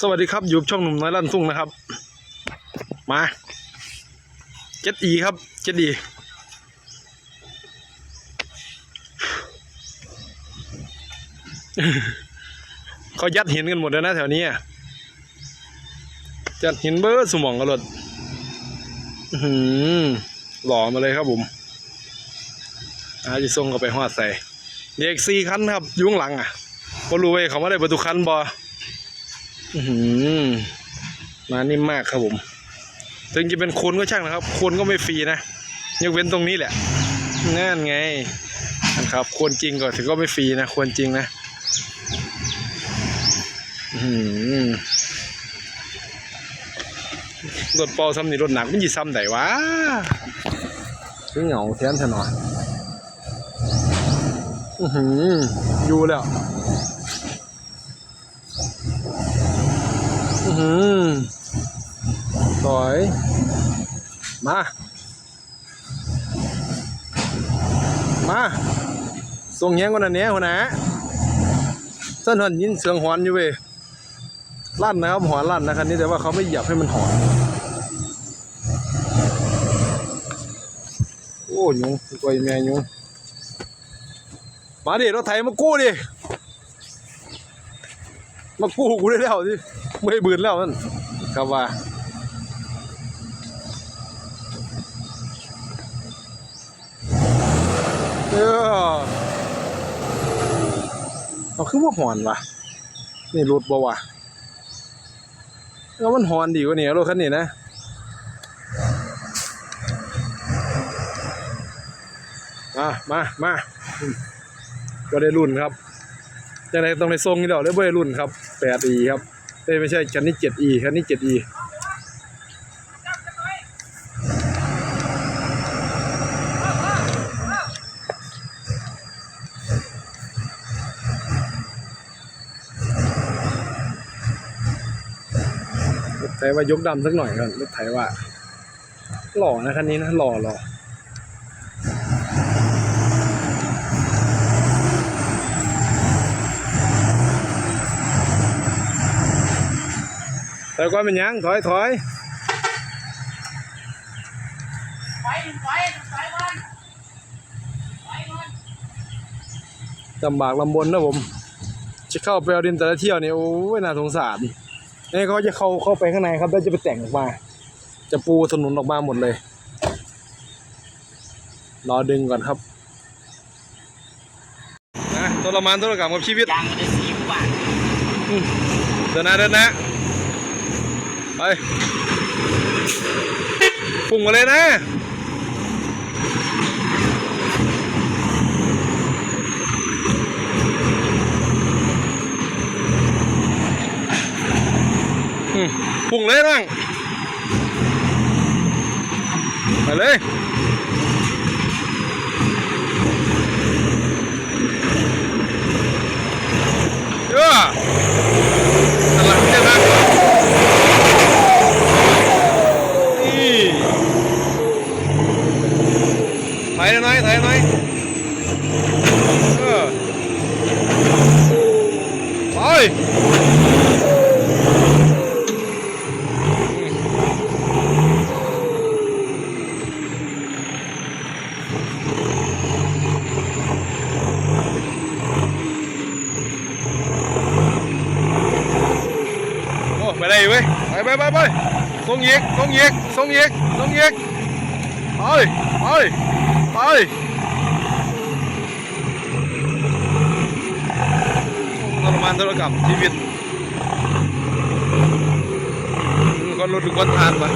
สวัสดีครับ อยู่ช่องหนุ่มน้อยลั่นทุ่งนะครับ มาเจ็ดอีครับเจ็ดอีเขายัดหินกันหมดแล้วนะแถวนี้อะยัดหินเบอร์สมองกระรดหือหล่อมาเลยครับผมอาจะส่งเข้าไปหอดใส่เด็กสี่คันครับ ยุ่ข้งหลังอะก็รู้ไว้เขาว่ได้ประตูคันบอ มานิ่มมากครับผม ถึงจะเป็นคนก็ช่างนะครับ คนก็ไม่ฟรีนะยกเว้นตรงนี้แหละนั่นไงนะครับโคนจริงก็ถือก็ไม่ฟรีนะโคนจริงนะอื้อหือรถเปอซ้ำนี่รถหนักมันจีซ้ำไหนวะคือเหงาแทนถนอนอือหืออยู่แล้ว อือหือยมา มาส่งแยงกว่านั้นเนี้ยหัวหน้าเส้นหันยินเสียงหอนอยู่เว้ยลั่นนะครับหอนลั่นนะคันนี้แต่ว่าเขาไม่เหยียบให้มันหอน โอ้ยุงตัวแม่ยุงมาดิรถไถมากู้ดิ มากู้กูได้แล้วสิ ไม่ให้บืนแล้วนั่นครับว่าเออเอาคือว่าหอนวะนี่รถบ่วะแล้วมันหอนดีกว่านี่รถคันนี้นะมามามาก็ได้รุ่นครับจังไดต้องในทรงนี่ดอกเลยบ่ได้รุ่นครับ 8e ครับ เอ้ยไม่ใช่คันนี้ 7e คันนี้ 7e รถไถว่ายกดำสักหน่อยก่อนรถไถว่า หล่อนะคันนี้นะหล่อหล่อ อยก่อนเป็นหยังถอยถอยไปไปไปก่อนไปก่อนลำบากลำบนนะผม จะเข้าไปเอาดินแต่ละเที่ยวนี่โอ้ยน่าสงสารนี่เขาจะเข้าเข้าไปข้างในครับแล้วจะไปแต่งออกมา จะปูถนนออกมาหมดเลย รอดึงก่อนครับนะทรมานทรกรรมกับชีวิตยางมันจะสีกว่าเดินหนะเดินหนะ ไปพุ่งมาเลยนะพุ่งเลยนั่งไปเลยอะนั่นแหละใช่ไหมนี่ถอยหน่อยถอยหน่อยเออ ไปโอ้ไปได้อยู่เว้ยไปไปไปไปส่ งอีกส่งอีกส่งอีกส่งอีกไปไปไปทรมานทรกรรมชีวิตอืมคนรถหรือคนทานมา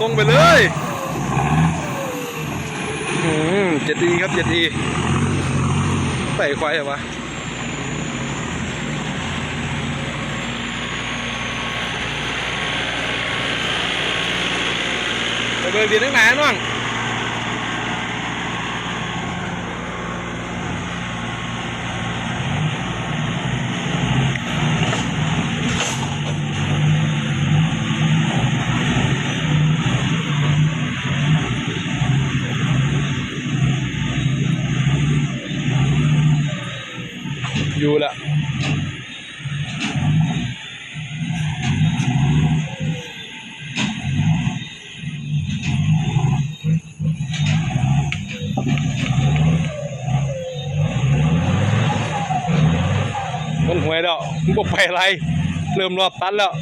ส่งไปเลยอืมเจ็ดดีครับเจ็ดดีใส่ควายเหรอวะไปเบิกดินตั้งนานน้อง อยู่ละมันหวยแล้วมันบ่ไปอะไร เริ่มรอบตันแล้ว